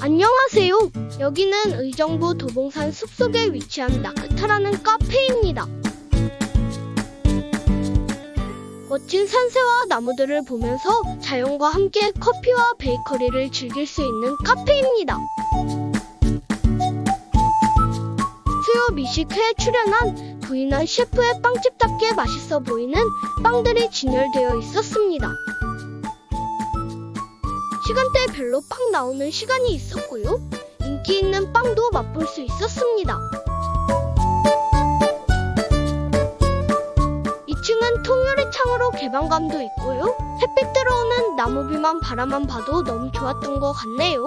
안녕하세요. 여기는 의정부 도봉산 숲속에 위치한 나크타라는 카페입니다. 멋진 산세와 나무들을 보면서 자연과 함께 커피와 베이커리를 즐길 수 있는 카페입니다. 수요 미식회에 출연한 부인한 셰프의 빵집답게 맛있어 보이는 빵들이 진열되어 있었습니다. 시간대별로 빵 나오는 시간이 있었고요. 인기 있는 빵도 맛볼 수 있었습니다. 2층은 통유리 창으로 개방감도 있고요. 햇빛 들어오는 나무비만 바라만 봐도 너무 좋았던 것 같네요.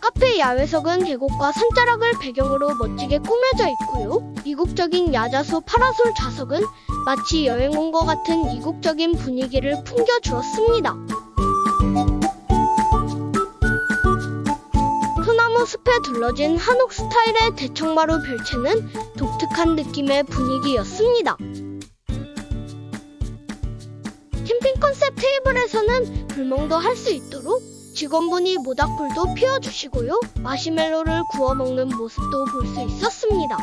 카페 야외석은 계곡과 산자락을 배경으로 멋지게 꾸며져 있고요. 이국적인 야자수 파라솔 좌석은 마치 여행 온 것 같은 이국적인 분위기를 풍겨주었습니다. 소나무 숲에 둘러진 한옥 스타일의 대청마루 별채는 독특한 느낌의 분위기였습니다. 캠핑 컨셉 테이블에서는 불멍도 할 수 있도록 직원분이 모닥불도 피워주시고요. 마시멜로를 구워 먹는 모습도 볼 수 있었습니다.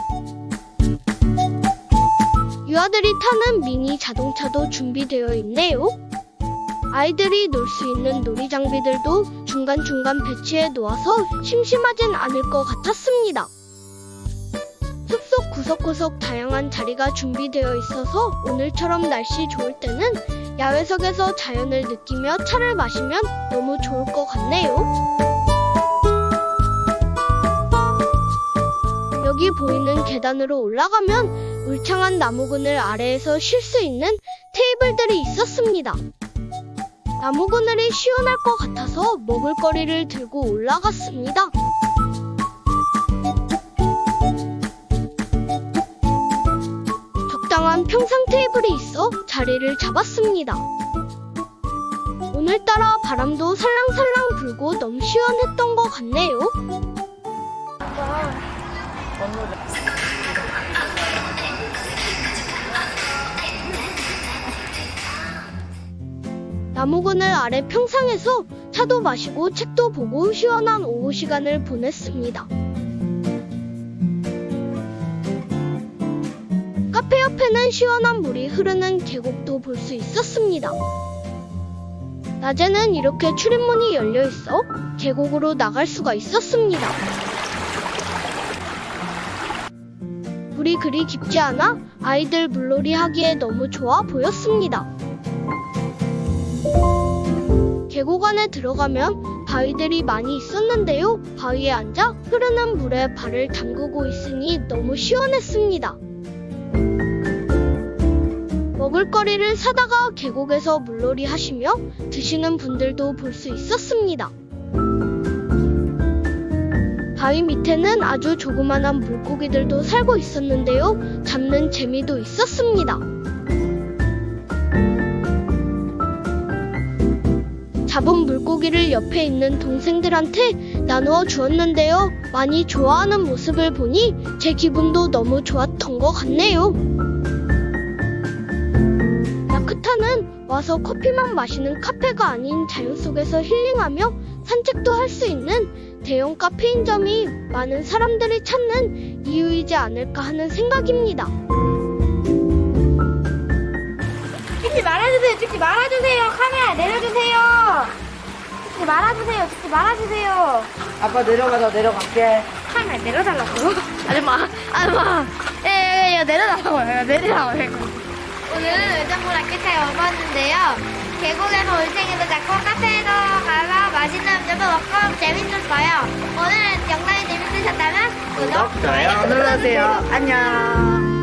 유아들이 타는 미니 자동차도 준비되어 있네요. 아이들이 놀 수 있는 놀이 장비들도 중간중간 배치해 놓아서 심심하진 않을 것 같았습니다. 숲속 구석구석 다양한 자리가 준비되어 있어서 오늘처럼 날씨 좋을 때는 야외석에서 자연을 느끼며 차를 마시면 너무 좋을 것 같네요. 여기 보이는 계단으로 올라가면 울창한 나무 그늘 아래에서 쉴 수 있는 테이블들이 있었습니다. 나무 그늘이 시원할 것 같아서 먹을거리를 들고 올라갔습니다. 적당한 평상 테이블이 있어 자리를 잡았습니다. 오늘따라 바람도 살랑살랑 불고 너무 시원했던 것 같네요. 나무 그늘 아래 평상에서 차도 마시고 책도 보고 시원한 오후 시간을 보냈습니다. 카페 옆에는 시원한 물이 흐르는 계곡도 볼 수 있었습니다. 낮에는 이렇게 출입문이 열려 있어 계곡으로 나갈 수가 있었습니다. 물이 그리 깊지 않아 아이들 물놀이 하기에 너무 좋아 보였습니다. 계곡 안에 들어가면 바위들이 많이 있었는데요. 바위에 앉아 흐르는 물에 발을 담그고 있으니 너무 시원했습니다. 먹을거리를 사다가 계곡에서 물놀이 하시며 드시는 분들도 볼 수 있었습니다. 바위 밑에는 아주 조그만한 물고기들도 살고 있었는데요. 잡는 재미도 있었습니다. 잡은 물고기를 옆에 있는 동생들한테 나누어 주었는데요. 많이 좋아하는 모습을 보니 제 기분도 너무 좋았던 것 같네요. 나크타는 와서 커피만 마시는 카페가 아닌 자연 속에서 힐링하며 산책도 할 수 있는 대형 카페인 점이 많은 사람들이 찾는 이유이지 않을까 하는 생각입니다. 찍지 말아주세요. 찍지 말아주세요. 카메라 내려주세요. 찍지 말아주세요. 찍지 말아주세요. 아빠 내려가자 내려갈게 카메라 내려달라고. 아줌마, 아줌마. 예, 예, 예, 내려달라고 요. 내리라고 요. 오늘은 의정부랑 끝에 와봤는데요. 계곡에서 올챙이도 잡고 카페에서 가서 맛있는 음료도 먹고 재밌었어요. 오늘은 영상이 재밌으셨다면 구독, 좋아요 눌러주세요 안녕